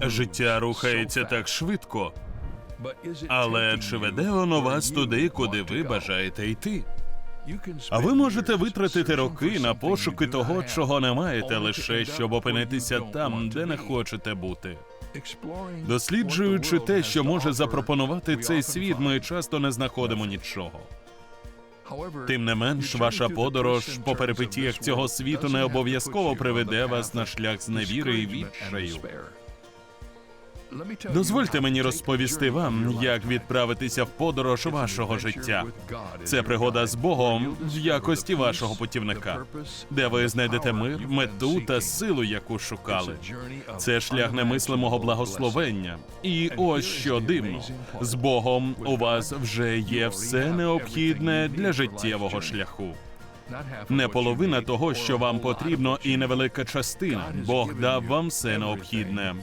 Життя рухається так швидко, але чи веде воно вас туди, куди ви бажаєте йти? А ви можете витратити роки на пошуки того, чого не маєте, лише щоб опинитися там, де не хочете бути. Досліджуючи те, що може запропонувати цей світ, ми часто не знаходимо нічого. Тим не менш, ваша подорож по перипетіях цього світу не обов'язково приведе вас на шлях з невіри і відчаю. Дозвольте мені розповісти вам, як відправитися в подорож вашого життя. Це пригода з Богом в якості вашого путівника, де ви знайдете мир, мету та силу, яку шукали. Це шлях немислимого благословення. І ось що дивно: з Богом у вас вже є все необхідне для життєвого шляху. Не половина того, що вам потрібно, і невелика частина. Бог дав вам все необхідне.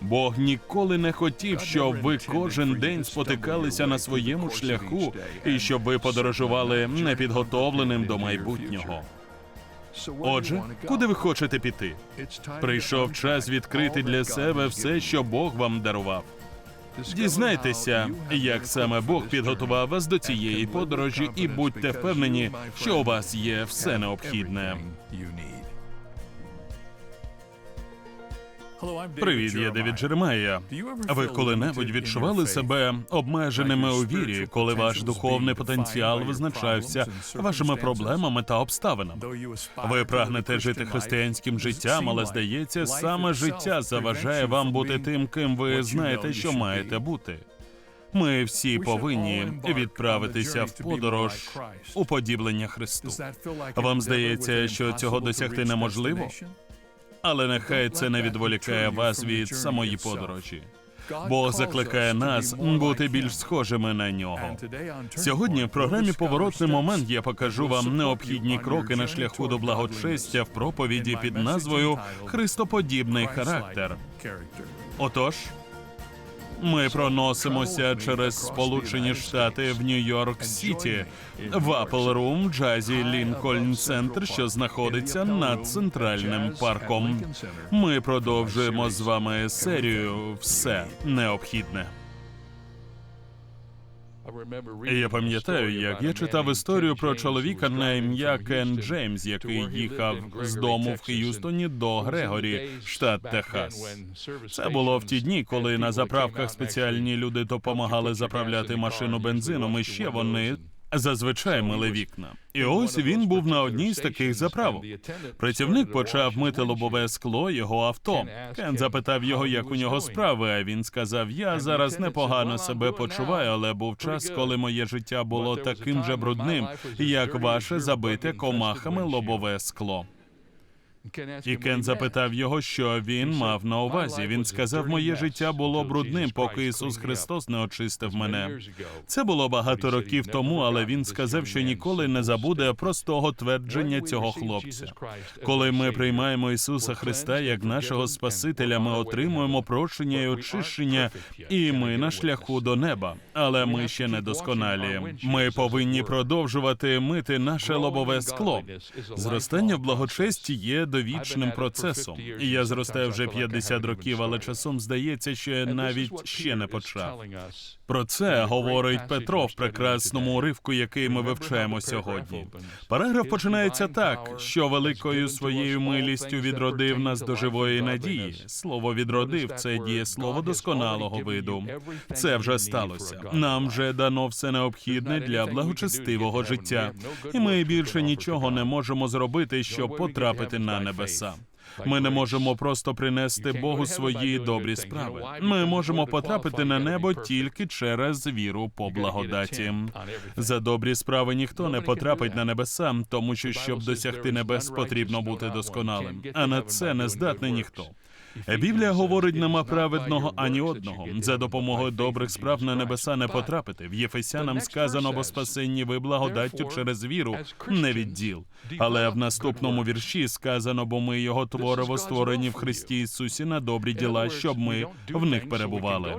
Бог ніколи не хотів, щоб ви кожен день спотикалися на своєму шляху і щоб ви подорожували непідготовленим до майбутнього. Отже, куди ви хочете піти? Прийшов час відкрити для себе все, що Бог вам дарував. Дізнайтеся, як саме Бог підготував вас до цієї подорожі, і будьте впевнені, що у вас є все необхідне. Привіт, я Девід Джеремайя. Ви коли-небудь відчували себе обмеженими у вірі, коли ваш духовний потенціал визначався вашими проблемами та обставинами? Ви прагнете жити християнським життям, але здається, саме життя заважає вам бути тим, ким ви знаєте, що маєте бути. Ми всі повинні відправитися в подорож у подіблення Христу. Вам здається, що цього досягти неможливо? Але нехай це не відволікає вас від самої подорожі. Бог закликає нас бути більш схожими на нього. Сьогодні в програмі Поворотний момент я покажу вам необхідні кроки на шляху до благочестя в проповіді під назвою Христоподібний характер. Отож, ми проносимося через Сполучені Штати в Нью-Йорк Сіті, в Apple Room Джазі Лінкольн Центр, що знаходиться над центральним парком. Ми продовжуємо з вами серію Все необхідне. Я пам'ятаю, як я читав історію про чоловіка на ім'я Кен Джеймс, який їхав з дому в Х'юстоні до Грегорі, штат Техас. Це було в ті дні, коли на заправках спеціальні люди допомагали заправляти машину бензином, і ще вони зазвичай мили вікна. І ось він був на одній з таких заправок. Працівник почав мити лобове скло його авто. Кен запитав його, як у нього справи. А він сказав: Я зараз непогано себе почуваю, але був час, коли моє життя було таким же брудним, як ваше забите комахами лобове скло. І Кен запитав його, що він мав на увазі. Він сказав: моє життя було брудним, поки Ісус Христос не очистив мене. Це було багато років тому, але він сказав, що ніколи не забуде простого твердження цього хлопця. Коли ми приймаємо Ісуса Христа як нашого Спасителя, ми отримуємо прощення і очищення, і ми на шляху до неба. Але ми ще не досконалі. Ми повинні продовжувати мити наше лобове скло. Зростання в благочесті є довічним процесом. І я зростаю вже 50 років, але часом здається, що я навіть ще не почав. Про це говорить Петро в прекрасному уривку, який ми вивчаємо сьогодні. Параграф починається так, що великою своєю милістю відродив нас до живої надії. Слово відродив це дієслово досконалого виду. Це вже сталося. Нам вже дано все необхідне для благочестивого життя, і ми більше нічого не можемо зробити, щоб потрапити на небеса. Ми не можемо просто принести Богу свої добрі справи. Ми можемо потрапити на небо тільки через віру по благодаті. За добрі справи ніхто не потрапить на небеса, тому що щоб досягти небес, потрібно бути досконалим. А на це не здатний ніхто. Біблія говорить, нема праведного ані одного. За допомогою добрих справ на небеса не потрапити. В Єфесянам сказано, бо спасенні ви благодаттю через віру, не від діл. Але в наступному вірші сказано, бо ми його творево створені в Христі Ісусі на добрі діла, щоб ми в них перебували.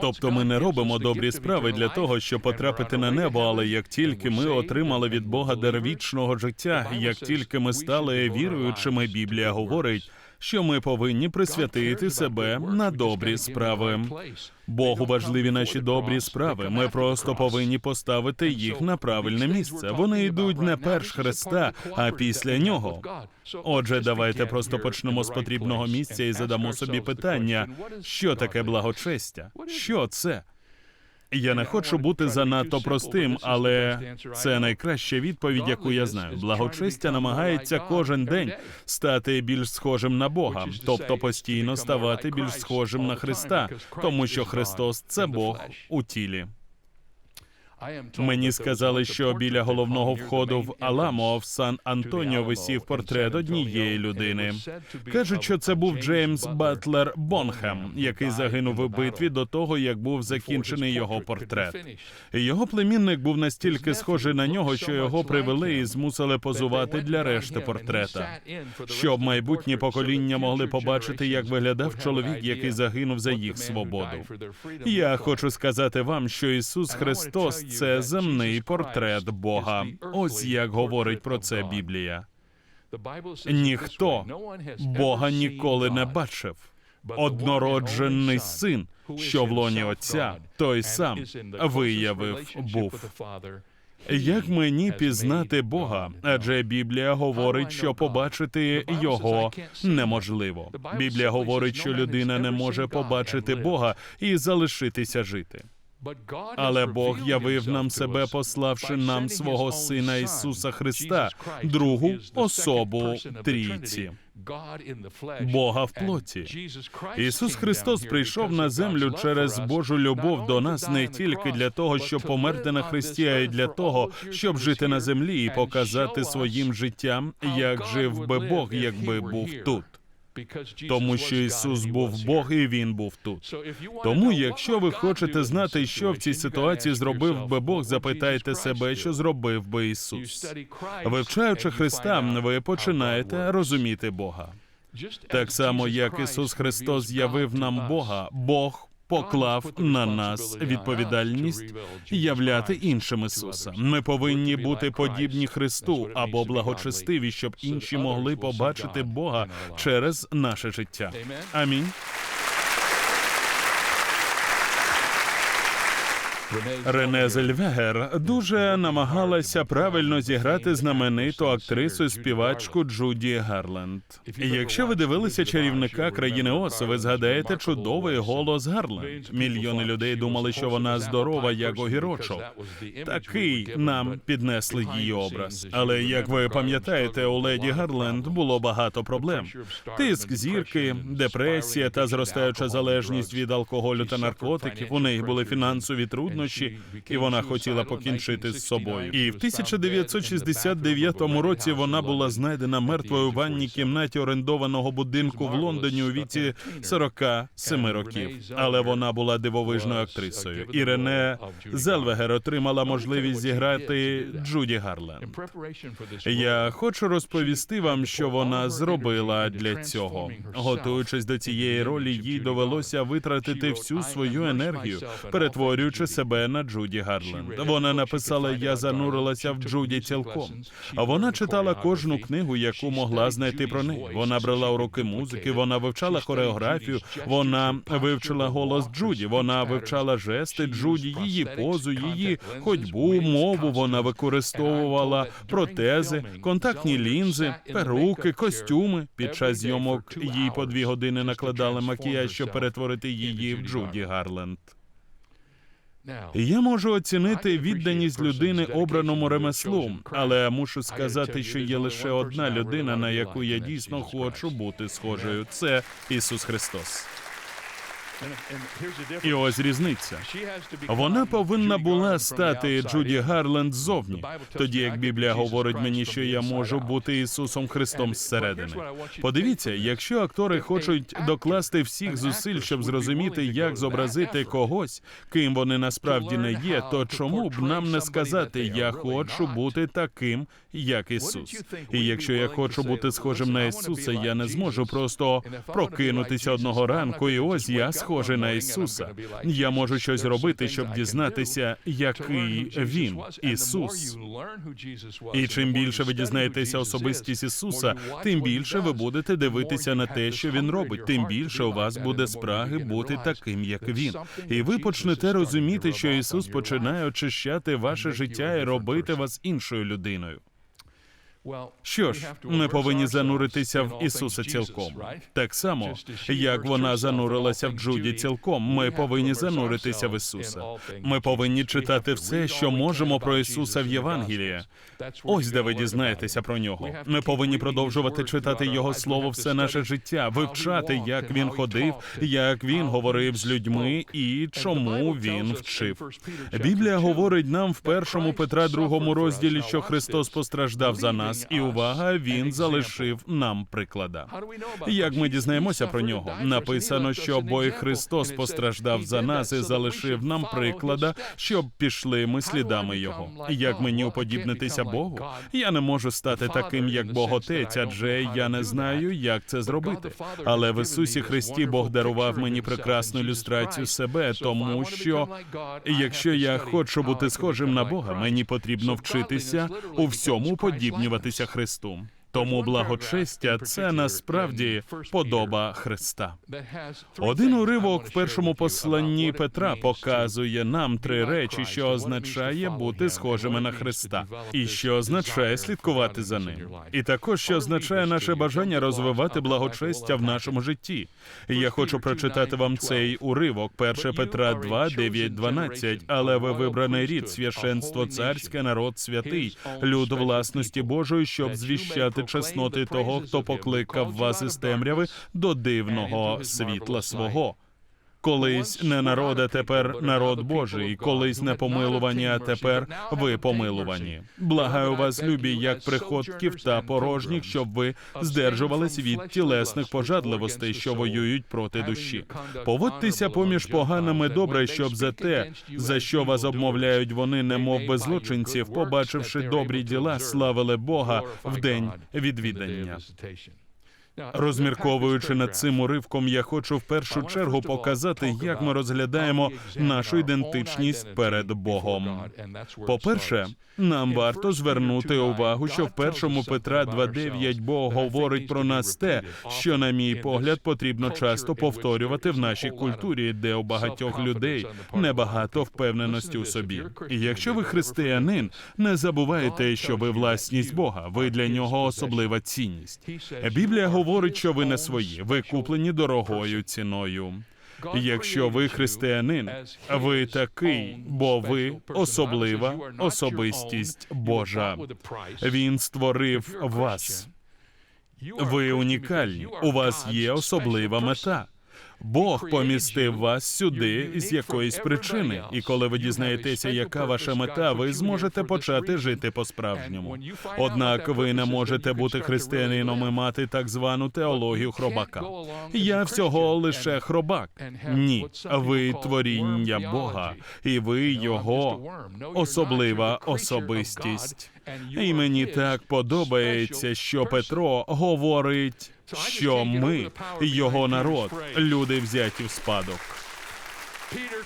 Тобто ми не робимо добрі справи для того, щоб потрапити на небо, але як тільки ми отримали від Бога дар вічного життя, як тільки ми стали віруючими, Біблія говорить. Що ми повинні присвятити себе на добрі справи. Богу важливі наші добрі справи. Ми просто повинні поставити їх на правильне місце. Вони йдуть не перш Христа, а після нього. Отже, давайте просто почнемо з потрібного місця і задамо собі питання, що таке благочестя? Що це? Я не хочу бути занадто простим, але це найкраща відповідь, яку я знаю. Благочестя намагається кожен день стати більш схожим на Бога, тобто постійно ставати більш схожим на Христа, тому що Христос це Бог у тілі. Мені сказали, що біля головного входу в Аламо в Сан Антоніо висів портрет однієї людини. Кажуть, що це був Джеймс Батлер Бонхем, який загинув у битві до того, як був закінчений його портрет. Його племінник був настільки схожий на нього, що його привели і змусили позувати для решти портрета. Щоб майбутні покоління могли побачити, як виглядав чоловік, який загинув за їх свободу. Я хочу сказати вам, що Ісус Христос це земний портрет Бога. Ось як говорить про це Біблія. Ніхто Бога ніколи не бачив. Однороджений син, що в лоні Отця, той сам виявив був. Як мені пізнати Бога? Адже Біблія говорить, що побачити його неможливо. Біблія говорить, що людина не може побачити Бога і залишитися жити. Але Бог явив нам себе, пославши нам свого Сина Ісуса Христа, другу особу трійці. Бога в плоті. Ісус Христос прийшов на землю через Божу любов до нас не тільки для того, щоб померти на Христі, а й для того, щоб жити на землі і показати своїм життям, як жив би Бог, якби був тут. Тому що Ісус був Бог і Він був тут. Тому, якщо ви хочете знати, що в цій ситуації зробив би Бог, запитайте себе, що зробив би Ісус. Вивчаючи Христа, ви починаєте розуміти Бога. Так само, як Ісус Христос з'явив нам Бога, Бог поклав на нас відповідальність являти іншим Ісуса. Ми повинні бути подібні Христу або благочестиві, щоб інші могли побачити Бога через наше життя. Амінь. Рене Зельвегер дуже намагалася правильно зіграти знамениту актрису співачку Джуді Гарленд. Якщо ви дивилися чарівника країни Оз, ви згадаєте чудовий голос Гарленд. Мільйони людей думали, що вона здорова, як огірочок. Такий нам піднесли її образ. Але як ви пам'ятаєте, у леді Гарленд було багато проблем: тиск зірки, депресія та зростаюча залежність від алкоголю та наркотиків. У неї були фінансові труднощі труднощі, і вона хотіла покінчити з собою. І в 1969 році вона була знайдена мертвою у ванній кімнаті орендованого будинку в Лондоні у віці 47 років. Але вона була дивовижною актрисою. І Рене Зельвегер отримала можливість зіграти Джуді Гарленд. Я хочу розповісти вам, що вона зробила для цього. Готуючись до цієї ролі, їй довелося витратити всю свою енергію, перетворюючи себе на Джуді Гарленд. Вона написала: Я занурилася в Джуді цілком. А вона читала кожну книгу, яку могла знайти про неї. Вона брала уроки музики, вона вивчала хореографію, вона вивчила голос Джуді. Вона вивчала жести Джуді, її позу, її ходьбу, мову. Вона використовувала протези, контактні лінзи, перуки, костюми. Під час зйомок їй по дві години накладали макіяж, щоб перетворити її в Джуді Гарленд. Я можу оцінити відданість людини обраному ремеслу, але мушу сказати, що є лише одна людина, на яку я дійсно хочу бути схожою. Це Ісус Христос. І ось різниця. Вона повинна була стати Джуді Гарленд ззовні, тоді як Біблія говорить мені, що я можу бути Ісусом Христом зсередини. Подивіться, якщо актори хочуть докласти всіх зусиль, щоб зрозуміти, як зобразити когось, ким вони насправді не є, то чому б нам не сказати Я хочу бути таким, як Ісус? І якщо я хочу бути схожим на Ісуса, я не зможу просто прокинутися одного ранку, і ось я схожий на Ісуса. Я можу щось робити, щоб дізнатися, який він, Ісус. І чим більше ви дізнаєтеся особистість Ісуса, тим більше ви будете дивитися на те, що він робить. Тим більше у вас буде спраги бути таким, як він. І ви почнете розуміти, що Ісус починає очищати ваше життя і робити вас іншою людиною. Що ж, ми повинні зануритися в Ісуса цілком. Так само, як вона занурилася в Джуді цілком, ми повинні зануритися в Ісуса. Ми повинні читати все, що можемо про Ісуса в Євангелії. Ось де ви дізнаєтеся про нього. Ми повинні продовжувати читати Його слово все наше життя, вивчати, як він ходив, як він говорив з людьми і чому він вчив. Біблія говорить нам в першому Петра другому розділі, що Христос постраждав за нас, і увага, він залишив нам приклада. Як ми дізнаємося про нього? Написано, що бо Христос постраждав за нас і залишив нам приклада, щоб пішли ми слідами його. Як мені уподібнитися Богу? Я не можу стати таким, як Бог Отець, адже я не знаю, як це зробити. Але в Ісусі Христі Бог дарував мені прекрасну ілюстрацію себе, тому що якщо я хочу бути схожим на Бога, мені потрібно вчитися у всьому подібнюватися Христу. Тому благочестя це насправді подоба Христа. Один уривок в першому посланні Петра показує нам три речі, що означає бути схожими на Христа, і що означає слідкувати за ним, і також що означає наше бажання розвивати благочестя в нашому житті. Я хочу прочитати вам цей уривок, 1 Петра 2, 9, 12. Але ви вибраний рід, священство царське, народ святий, люд власності Божої, щоб звіщати чесноти того, хто покликав вас із темряви до дивного світла свого. Колись не народ, а тепер народ Божий, колись не помилувані, а тепер ви помилувані. Благаю вас, любі, як приходків та порожніх, щоб ви здержувались від тілесних пожадливостей, що воюють проти душі. Поводьтеся поміж поганими добре, щоб за те, за що вас обмовляють вони, немов би злочинців, побачивши добрі діла, славили Бога в день відвідання. Розмірковуючи над цим уривком, я хочу в першу чергу показати, як ми розглядаємо нашу ідентичність перед Богом. По-перше, нам варто звернути увагу, що в першому Петра 2.9 Бог говорить про нас те, що, на мій погляд, потрібно часто повторювати в нашій культурі, де у багатьох людей небагато впевненості у собі. І якщо ви християнин, не забувайте, що ви власність Бога, ви для нього особлива цінність. Біблія говорить, що ви не свої, ви куплені дорогою ціною. Якщо ви християнин, ви такий, бо ви особлива особистість Божа. Він створив вас. Ви унікальні. У вас є особлива мета. Бог помістив вас сюди з якоїсь причини, і коли ви дізнаєтеся, яка ваша мета, ви зможете почати жити по-справжньому. Однак ви не можете бути християнином і мати так звану теологію хробака. Я всього лише хробак. Ні, ви творіння Бога, і ви його особлива особистість. І мені так подобається, що Петро говорить, що ми, його народ, люди взяті в спадок.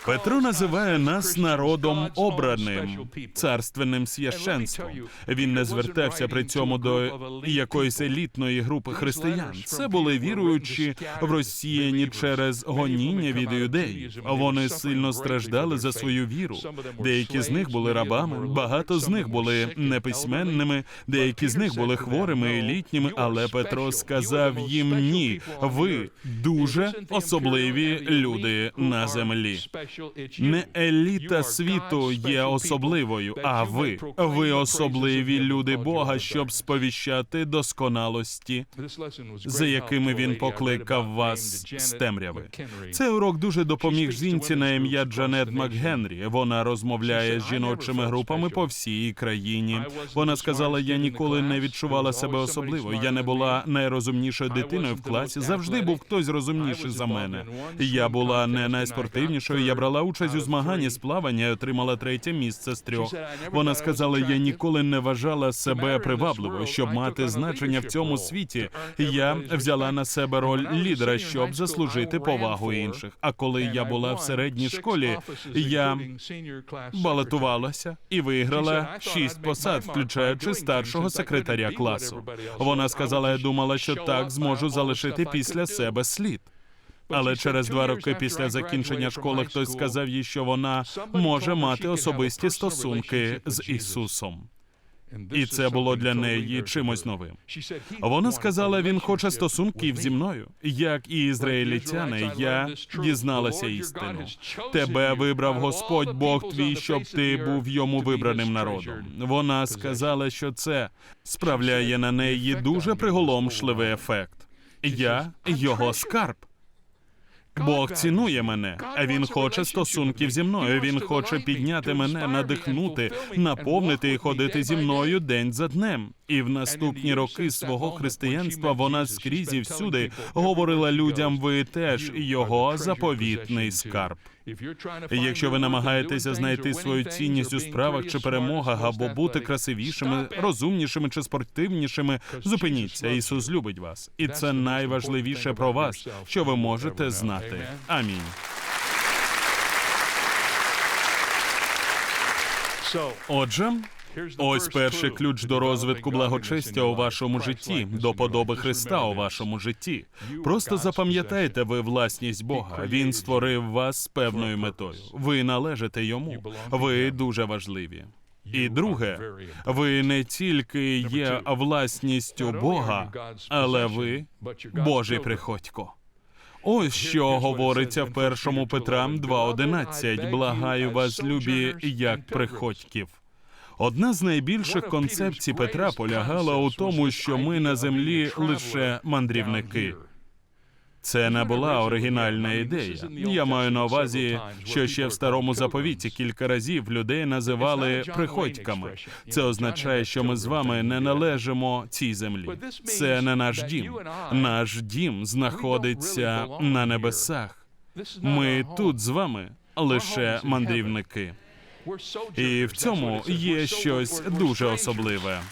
Петро називає нас народом обраним, царственним священством. Він не звертався при цьому до якоїсь елітної групи християн. Це були віруючі в розсіяні через гоніння від юдеїв. Вони сильно страждали за свою віру. Деякі з них були рабами, багато з них були неписьменними, деякі з них були хворими і літніми. Але Петро сказав їм ні. Ви дуже особливі люди на землі. Не еліта світу є особливою, а ви. Ви особливі люди Бога, щоб сповіщати досконалості, за якими він покликав вас з темряви. Цей урок дуже допоміг жінці на ім'я Джанет Макгенрі. Вона розмовляє з жіночими групами по всій країні. Вона сказала: я ніколи не відчувала себе особливо. Я не була найрозумнішою дитиною в класі. Завжди був хтось розумніший за мене. Я була не найспортивнішою. Я брала участь у змаганні з плавання і отримала третє місце з трьох. Вона сказала: я ніколи не вважала себе привабливою, щоб мати значення в цьому світі. Я взяла на себе роль лідера, щоб заслужити повагу інших. А коли я була в середній школі, я балотувалася і виграла шість посад, включаючи старшого секретаря класу. Вона сказала, я думала, що так зможу залишити після себе слід. Але через два роки після закінчення школи хтось сказав їй, що вона може мати особисті стосунки з Ісусом. І це було для неї чимось новим. Вона сказала, він хоче стосунків зі мною. Як і ізраїльтяни, я дізналася істину. Тебе вибрав Господь Бог твій, щоб ти був йому вибраним народом. Вона сказала, що це справляє на неї дуже приголомшливий ефект. Я його скарб. Бог цінує мене, а він хоче стосунків зі мною. Він хоче підняти мене, надихнути, наповнити і ходити зі мною день за днем. І в наступні роки свого християнства вона скрізь і всюди говорила людям: ви теж його заповітний скарб. Якщо ви намагаєтеся знайти свою цінність у справах чи перемогах, або бути красивішими, розумнішими чи спортивнішими, зупиніться. Ісус любить вас, і це найважливіше про вас, що ви можете знати. Амінь. Отже, ось перший ключ до розвитку благочестя у вашому житті, до подоби Христа у вашому житті. Просто запам'ятайте, ви власність Бога. Він створив вас з певною метою. Ви належите йому. Ви дуже важливі. І друге, ви не тільки є власністю Бога, але ви Божий приходько. Ось що говориться в першому Петра 2.11. Благаю вас, любі, як приходьків. Одна з найбільших концепцій Петра полягала у тому, що ми на землі лише мандрівники. Це не була оригінальна ідея. Я маю на увазі, що ще в старому заповіті кілька разів людей називали приходьками. Це означає, що ми з вами не належимо цій землі. Це не наш дім. Наш дім знаходиться на небесах. Ми тут з вами лише мандрівники. І в цьому є щось дуже особливе.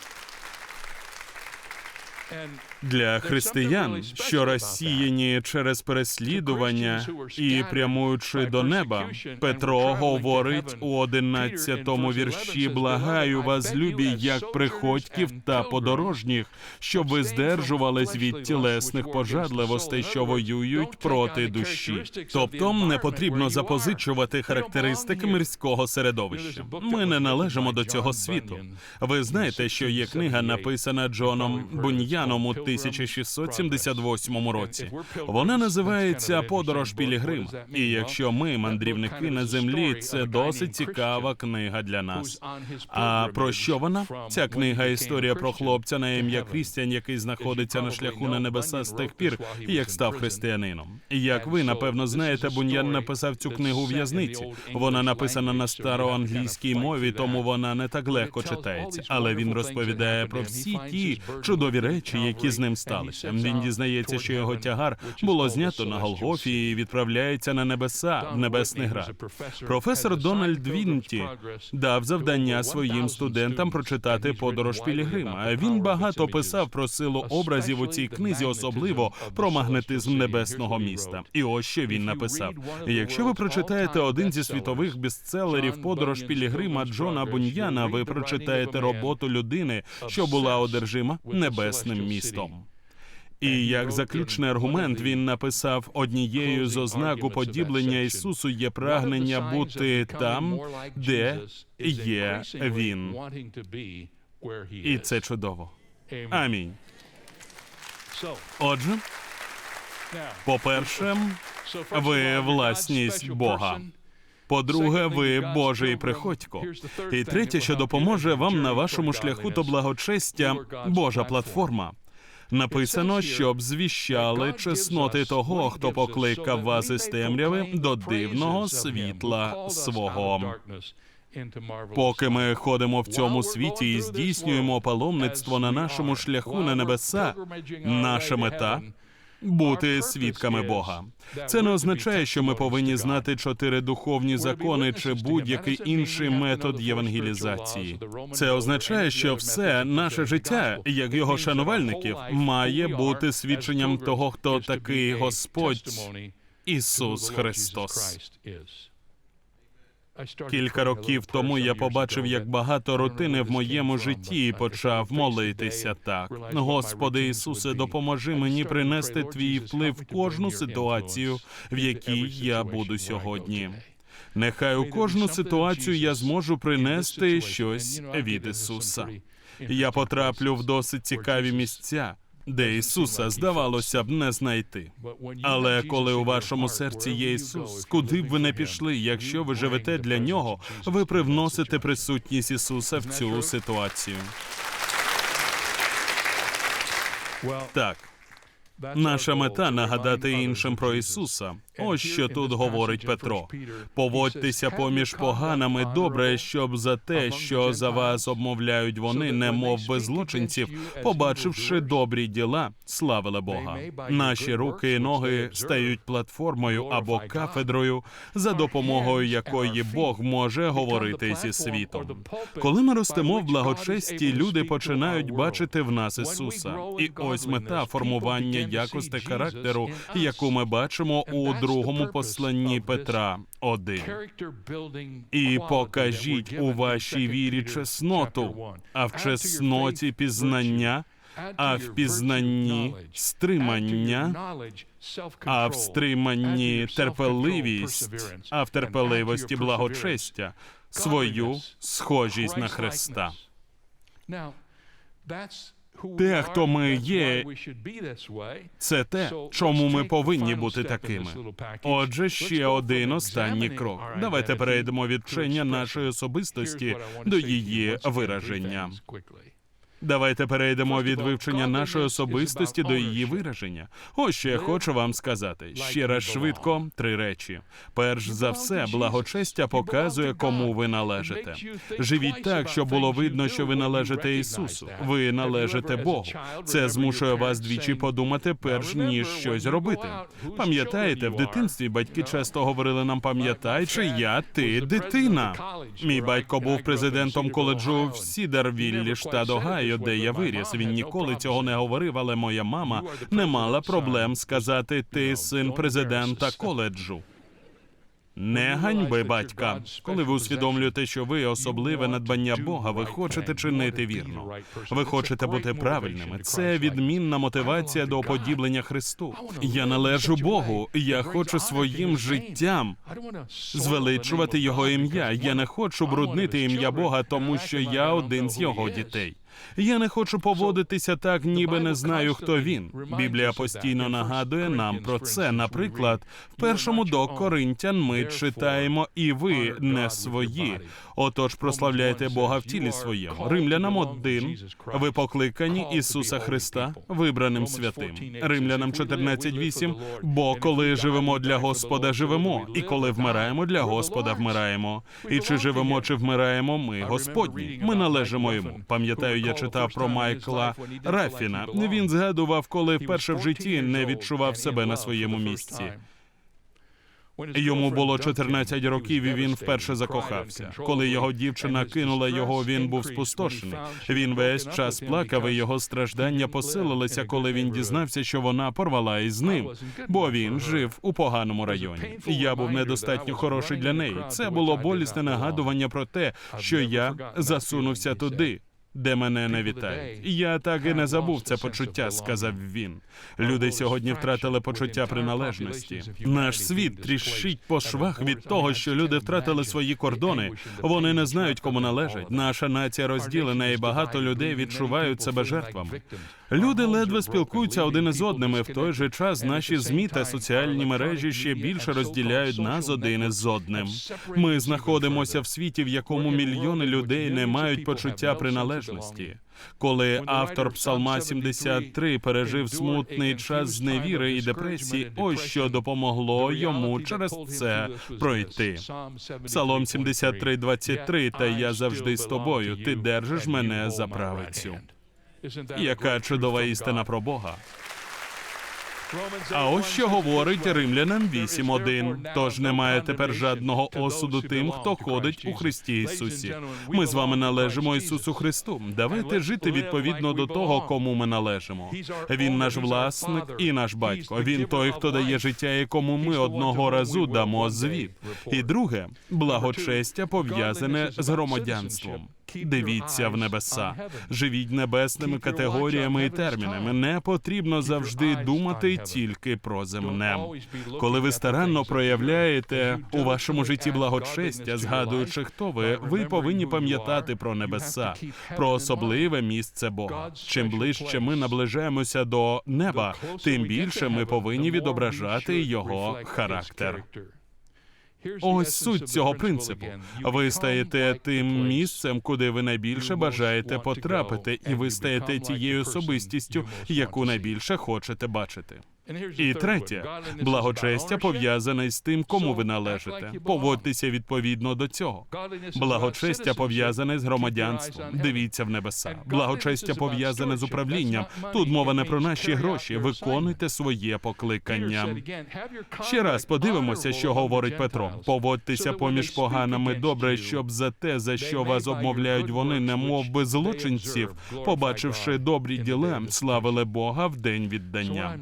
Для християн, що розсіяні через переслідування і прямуючи до неба, Петро говорить у одинадцятому вірші: Благаю вас, любі, як приходьків та подорожніх, щоб ви здержувались від тілесних пожадливостей, що воюють проти душі. Тобто не потрібно запозичувати характеристики мирського середовища. Ми не належимо до цього світу. Ви знаєте, що є книга, написана Джоном Буньяном у 1678 році. Вона називається Подорож Пілігрима. І якщо ми мандрівники на землі, це досить цікава книга для нас. А про що вона? Ця книга історія про хлопця на ім'я Крістіан, який знаходиться на шляху на небеса з тих пір, як став християнином. Як ви напевно знаєте, Буньян написав цю книгу у в'язниці. Вона написана на староанглійській мові, тому вона не так легко читається. Але він розповідає про всі ті чудові речі, які з ним сталися. Він дізнається, що його тягар було знято на Голгофі і відправляється на небеса в небесний град. Професор Дональд Вінті дав завдання своїм студентам прочитати подорож Пілігрима. Він багато писав про силу образів у цій книзі, особливо про магнетизм небесного міста. І ось що він написав: якщо ви прочитаєте один зі світових бестселерів подорож Пілігрима Джона Буньяна, ви прочитаєте роботу людини, що була одержима небесним містом. І як заключний аргумент він написав: однією з ознак уподіблення Ісусу є прагнення бути там, де є він. І це чудово. Амінь. Отже, по-перше, ви власність Бога. По-друге, ви Божий приходько. І третє, що допоможе вам на вашому шляху до благочестя, Божа платформа. Написано, щоб звіщали чесноти того, хто покликав вас із темряви до дивного світла свого. Поки ми ходимо в цьому світі і здійснюємо паломництво на нашому шляху на небеса, наша мета бути свідками Бога. Це не означає, що ми повинні знати чотири духовні закони чи будь-який інший метод євангелізації. Це означає, що все наше життя, як його шанувальників, має бути свідченням того, хто такий Господь Ісус Христос. Кілька років тому я побачив, як багато рутини в моєму житті і почав молитися так. Господи Ісусе, допоможи мені принести твій вплив в кожну ситуацію, в якій я буду сьогодні. Нехай у кожну ситуацію я зможу принести щось від Ісуса. Я потраплю в досить цікаві місця, де Ісуса здавалося б не знайти. Але коли у вашому серці є Ісус, куди б ви не пішли, якщо ви живете для нього, ви привносите присутність Ісуса в цю ситуацію. Так, наша мета нагадати іншим про Ісуса. Ось що тут говорить Петро. Поводьтеся поміж поганими добре, щоб за те, що за вас обмовляють вони, немов би злочинців, побачивши добрі діла, славили Бога. Наші руки і ноги стають платформою або кафедрою, за допомогою якої Бог може говорити зі світом. Коли ми ростемо в благочесті, люди починають бачити в нас Ісуса. І ось мета формування якості характеру, яку ми бачимо у другому посланні Петра 1. І покажіть у вашій вірі чесноту, а в чесноті пізнання, а в пізнанні стримання, а в стриманні терпеливість, а в терпеливості благочестя, свою схожість на Христа. Те, хто ми є, Це те, чому ми повинні бути такими. Отже, ще один останній крок. Давайте перейдемо від вчення нашої особистості до її вираження. Давайте перейдемо від вивчення нашої особистості до її вираження. Ось що я хочу вам сказати. Ще раз швидко три речі. Перш за все, благочестя показує, кому ви належите. Живіть так, щоб було видно, що ви належите Ісусу. Ви належите Богу. Це змушує вас двічі подумати, перш ніж щось робити. Пам'ятаєте, в дитинстві батьки часто говорили нам: пам'ятай, чи я ти дитина. Мій батько був президентом коледжу в Сідарвіллі, штат Огайо, де я виріс. Він ніколи цього не говорив, але моя мама не мала проблем сказати ти син президента коледжу. Не ганьби батька. Коли ви усвідомлюєте, що ви особливе надбання Бога, ви хочете чинити вірно. Ви хочете бути правильними. Це відмінна мотивація до уподіблення Христу. Я належу Богу. Я хочу своїм життям звеличувати його ім'я. Я не хочу бруднити ім'я Бога, тому що я один з його дітей. Я не хочу поводитися так, ніби не знаю, хто він. Біблія постійно нагадує нам про це. Наприклад, в першому до Коринтян ми читаємо, і ви не свої. Отож, прославляйте Бога в тілі своєму. Римлянам один. Ви покликані Ісуса Христа, вибраним святим. Римлянам 14.8. Бо коли живемо для Господа, живемо, і коли вмираємо для Господа, вмираємо. І чи живемо, чи вмираємо, ми Господні. Ми належимо йому. Пам'ятаю, я читав про Майкла Рафіна. Він згадував, коли вперше в житті не відчував себе на своєму місці. Йому було 14 років, і він вперше закохався. Коли його дівчина кинула його, він був спустошений. Він весь час плакав, і його страждання посилилися, коли він дізнався, що вона порвала із ним, бо він жив у поганому районі. Я був недостатньо хороший для неї. Це було болісне нагадування про те, що я засунувся туди. Де мене не вітають. Я так і не забув це почуття, сказав він. Люди сьогодні втратили почуття приналежності. Наш світ тріщить по швах від того, що люди втратили свої кордони. Вони не знають, кому належать. Наша нація розділена, і багато людей відчувають себе жертвами. Люди ледве спілкуються один із одними. В той же час наші змі та соціальні мережі ще більше розділяють нас один із одним. Ми знаходимося в світі, в якому мільйони людей не мають почуття приналежності. Коли автор Псалма 73 пережив смутний час зневіри і депресії, ось що допомогло йому через це пройти. Псалом 73, 23, та я завжди з тобою. Ти держиш мене за правицю. Яка чудова істина про Бога. А ось що говорить Римлянам 8.1. Тож немає тепер жадного осуду тим, хто ходить у Христі Ісусі. Ми з вами належимо Ісусу Христу. Давайте жити відповідно до того, кому ми належимо. Він наш власник і наш батько. Він той, хто дає життя, якому ми одного разу дамо звіт. І друге, благочестя пов'язане з громадянством. Дивіться в небеса, живіть небесними категоріями і термінами. Не потрібно завжди думати тільки про земне. Коли ви старанно проявляєте у вашому житті благочестя, згадуючи, хто ви, ви повинні пам'ятати про небеса, про особливе місце Бога. Чим ближче ми наближаємося до неба, тим більше ми повинні відображати його характер. Ось суть цього принципу. Ви стаєте тим місцем, куди ви найбільше бажаєте потрапити, і ви стаєте тією особистістю, яку найбільше хочете бачити. І третє, благочестя пов'язане з тим, кому ви належите. Поводьтеся відповідно до цього. Благочестя пов'язане з громадянством. Дивіться в небеса. Благочестя пов'язане з управлінням. Тут мова не про наші гроші. Виконуйте своє покликання. Ще раз подивимося, що говорить Петро. Поводьтеся поміж поганими добре, щоб за те, за що вас обмовляють вони, не мов би злочинців, побачивши добрі діла, славили Бога в день віддання.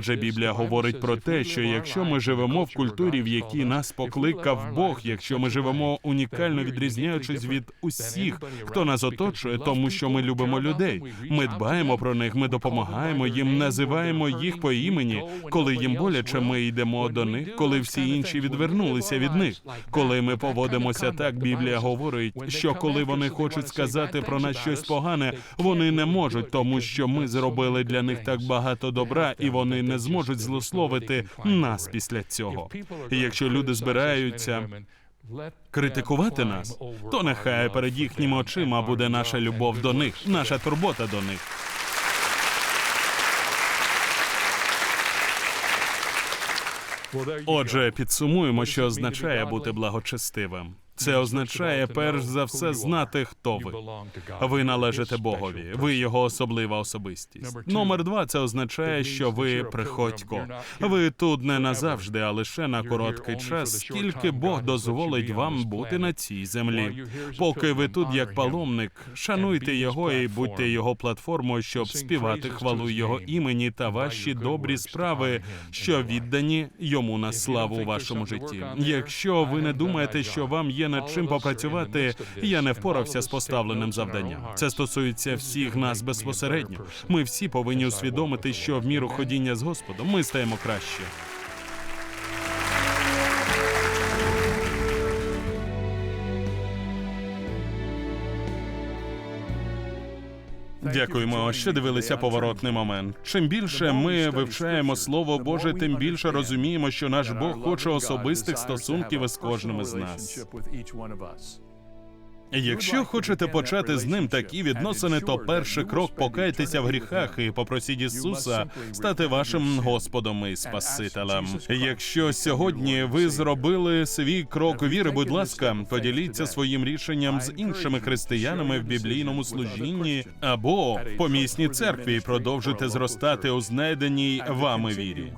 Отже, Біблія говорить про те, що якщо ми живемо в культурі, в якій нас покликав Бог, якщо ми живемо унікально відрізняючись від усіх, хто нас оточує, тому що ми любимо людей, ми дбаємо про них, ми допомагаємо їм, називаємо їх по імені. Коли їм боляче, ми йдемо до них, коли всі інші відвернулися від них. Коли ми поводимося так, Біблія говорить, що коли вони хочуть сказати про нас щось погане, вони не можуть, тому що ми зробили для них так багато добра, і вони не зможуть злословити нас після цього. І якщо люди збираються критикувати нас, то нехай перед їхніми очима буде наша любов до них, наша турбота до них. Отже, підсумуємо, що означає бути благочестивим. Це означає перш за все знати, хто ви. Ви належите Богові, ви його особлива особистість. Номер два це означає, що ви приходько. Ви тут не назавжди, а лише на короткий час, скільки Бог дозволить вам бути на цій землі. Поки ви тут як паломник, шануйте його і будьте його платформою, щоб співати хвалу його імені та ваші добрі справи, що віддані йому на славу у вашому житті. Якщо ви не думаєте, що вам є над чим попрацювати, я не впорався з поставленим завданням. Це стосується всіх нас безпосередньо. Ми всі повинні усвідомити, що в міру ходіння з Господом ми стаємо краще. Дякуємо, що дивилися поворотний момент. Чим більше ми вивчаємо Слово Боже, тим більше розуміємо, що наш Бог хоче особистих стосунків із кожним із нас. Якщо хочете почати з ним такі відносини, то перший крок покайтеся в гріхах і попросіть Ісуса стати вашим Господом і Спасителем. Якщо сьогодні ви зробили свій крок віри, будь ласка, поділіться своїм рішенням з іншими християнами в біблійному служінні або в помісній церкві і продовжуйте зростати у знайденій вами вірі.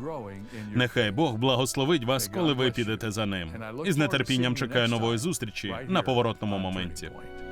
Нехай Бог благословить вас, коли ви підете за ним. І з нетерпінням чекаю нової зустрічі на поворотному моменті. Point.